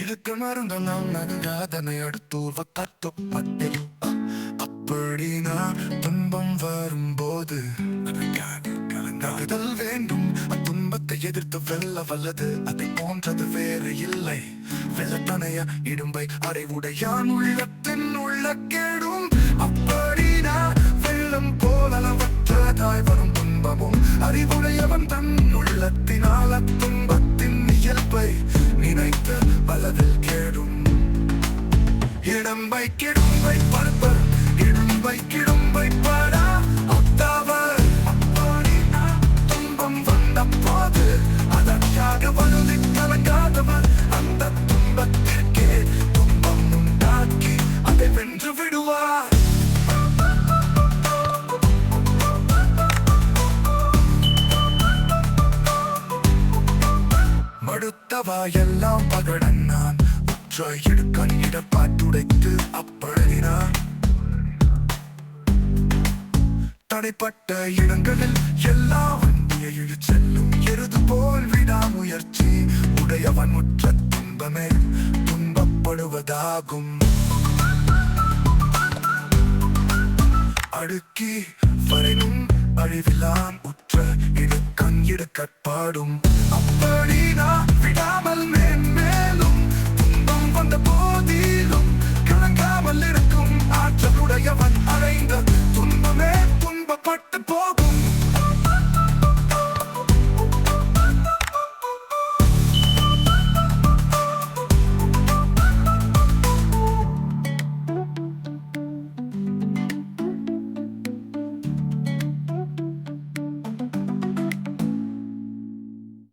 இதுக்கு மருந்த நாம் நன்காதனை அடுத்தூர்வ தத்துப்பட்டே அப்படினா துன்பம் வரும்போது கலங்காதல் வேண்டும். அத்துன்பத்தை எதிர்த்து வெல்ல வல்லது. அதை போன்றது வேறு இல்லை. வெள்ளத்தனைய இடும்பை அறைவுடையான் உள்ளத்தின் உள்ள கேடும். அப்படினா நினைத்து கேடும். இடம் வைக்கிடும் பரப்பர். இடம் வைக்கிடும் மடுத்தவா எல்லாம் பகடன் நான். உற்ற இடுக்கண் இடப்பாட்டுடைத்து அப்பழகினான் தடைப்பட்ட இடங்களில் எல்லா வண்டியை இழுச் செல்லும் எருது போல் விடாமுயற்சி. உடையவன் முற்ற துன்பமே துன்பப்படுவதாகும். அடுக்கி வரையும் அழிவிலான் உற்ற இடுக்கண் இடுக்கட்பாடும் அப்படி